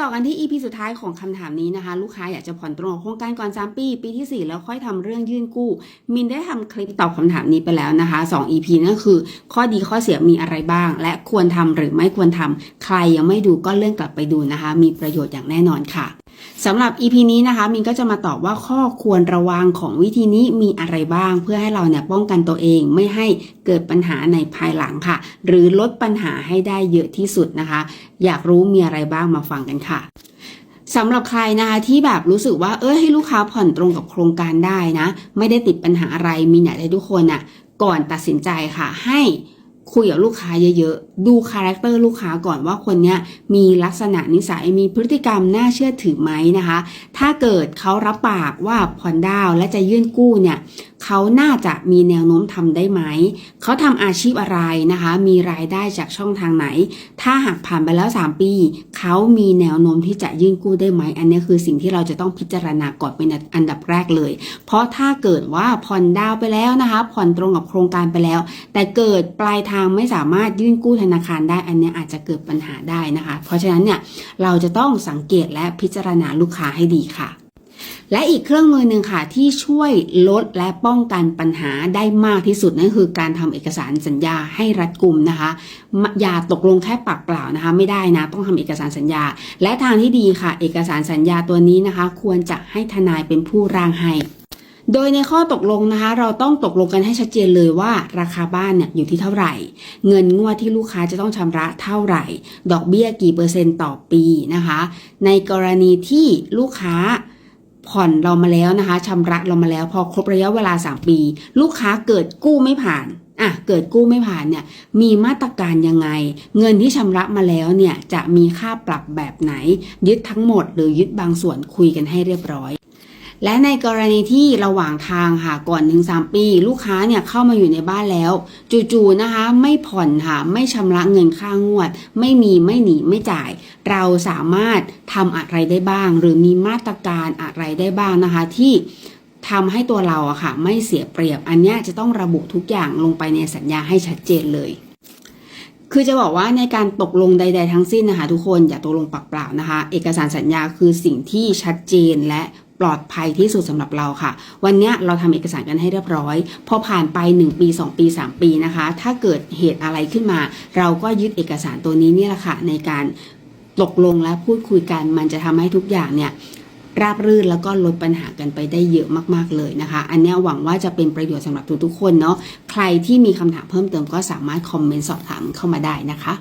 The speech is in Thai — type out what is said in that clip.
ต่อกันที่ EP สุดท้ายของคำถามนี้นะคะ ลูกค้าอยากจะผ่อนตรงโครงการก่อน3ปี ปีที่ 4 แล้วค่อยทำเรื่องยื่นกู้ มินได้ทำคลิปตอบคำถามนี้ไปแล้วนะคะ 2 EP นั่นคือ ข้อดีข้อเสียมีอะไรบ้าง และควรทำหรือไม่ควรทำใครยังไม่ดูก็เลื่อนกลับไปดูนะคะ มีประโยชน์อย่างแน่นอนค่ะ สำหรับ EP นี้นะคะมินก็จะมาตอบว่าข้อควรระวังของวิธีนี้มีอะไรบ้าง เพื่อให้เราเนี่ยป้องกันตัวเองไม่ให้เกิดปัญหาในภายหลังค่ะ หรือลดปัญหาให้ได้เยอะที่สุดนะคะ อยากรู้มีอะไรบ้างมาฟังกันค่ะสำหรับใครนะคะที่แบบรู้สึกว่าเออให้ลูกค้าผ่อนตรงกับโครงการได้นะ ไม่ได้ติดปัญหาอะไรมีอยากให้ทุกคนน่ะก่อนตัดสินใจค่ะให้ คุยกับลูกค้าเยอะๆ ดูคาแรคเตอร์ลูกค้าก่อนว่าคนเนี้ยมีลักษณะนิสัยมีพฤติกรรมน่าเชื่อถือไหมนะคะ ถ้าเกิดเขารับปากว่าผ่อนดาวและจะยื่นกู้เนี่ย เขาน่าจะมีแนวโน้มทำได้ไหม เขาทำอาชีพอะไรนะคะ มีรายได้จากช่องทางไหน ถ้าหากผ่านไปแล้ว 3 ปี เขามีแนวโน้มที่จะยื่นกู้ได้ไหม อันนี้คือสิ่งที่เราจะต้องพิจารณาก่อนเป็นอันดับแรกเลย เพราะถ้าเกิดว่าผ่อนดาวน์ไปแล้วนะคะ ผ่อนตรงกับโครงการไปแล้ว แต่เกิดปลายทางไม่สามารถยื่นกู้ธนาคารได้ อันนี้อาจจะเกิดปัญหาได้นะคะ เพราะฉะนั้นเนี่ยเราจะต้องสังเกตและพิจารณาลูกค้าให้ดีค่ะ และอีกเครื่องมือหนึ่งค่ะที่ช่วยลดและป้องกันปัญหาได้มากที่สุดนั่นคือการทำเอกสารสัญญาให้รัดกุมนะคะ อย่าตกลงแค่ปากเปล่านะคะ ไม่ได้นะต้องทำเอกสารสัญญา และทางที่ดีค่ะ เอกสารสัญญาตัวนี้นะคะ ควรจะให้ทนายเป็นผู้ร่างให้โดยในข้อตกลงนะคะ เราต้องตกลงกันให้ชัดเจนเลยว่าราคาบ้านเนี่ยอยู่ที่เท่าไหร่ เงินงวดที่ลูกค้าจะต้องชำระเท่าไหร่ ดอกเบี้ยกี่เปอร์เซ็นต์ต่อปีนะคะ ในกรณีที่ลูกค้า ผ่อนเรามาแล้วนะคะชำระเรามาแล้ว พอครบระยะเวลา 3 ปี ลูกค้าเกิดกู้ไม่ผ่านอะเกิดกู้ไม่ผ่านเนี่ยมีมาตรการยังไง เงินที่ชำระมาแล้วเนี่ยจะมีค่าปรับแบบไหน ยึดทั้งหมดหรือยึดบางส่วนคุยกันให้เรียบร้อย และในกรณีที่ระหว่างทางค่ะก่อนถึง3ปี ลูกค้าเนี่ยเข้ามาอยู่ในบ้านแล้ว จู่ๆนะคะ ไม่ผ่อนค่ะ ไม่ชำระเงินค่างวด ไม่มีไม่หนีไม่จ่าย เราสามารถทำอะไรได้บ้าง หรือมีมาตรการอะไรได้บ้างนะคะ ที่ทำให้ตัวเราอะค่ะ ไม่เสียเปรียบ อันนี้จะต้องระบุทุกอย่างลงไปในสัญญาให้ชัดเจนเลยคือจะบอกว่าในการตกลงใด ๆ ทั้งสิ้นนะคะ ทุกคนอย่าตกลงปากเปล่านะคะ เอกสารสัญญาคือสิ่งที่ชัดเจนและ ปลอดภัยที่สุดสำหรับเราค่ะ วันนี้เราทำเอกสารกันให้เรียบร้อย พอผ่านไป 1 ปี 2 ปี 3 ปีนะคะ ถ้าเกิดเหตุอะไรขึ้นมา เราก็ยึดเอกสารตัวนี้นี่แหละค่ะในการตกลงและพูดคุยกัน มันจะทำให้ทุกอย่างเนี่ยราบรื่นแล้วก็ลดปัญหากันไปได้เยอะมากๆเลยนะคะ อันนี้หวังว่าจะเป็นประโยชน์สำหรับทุกๆคนเนาะ ใครที่มีคำถามเพิ่มเติมก็สามารถคอมเมนต์สอบถามเข้ามาได้นะคะ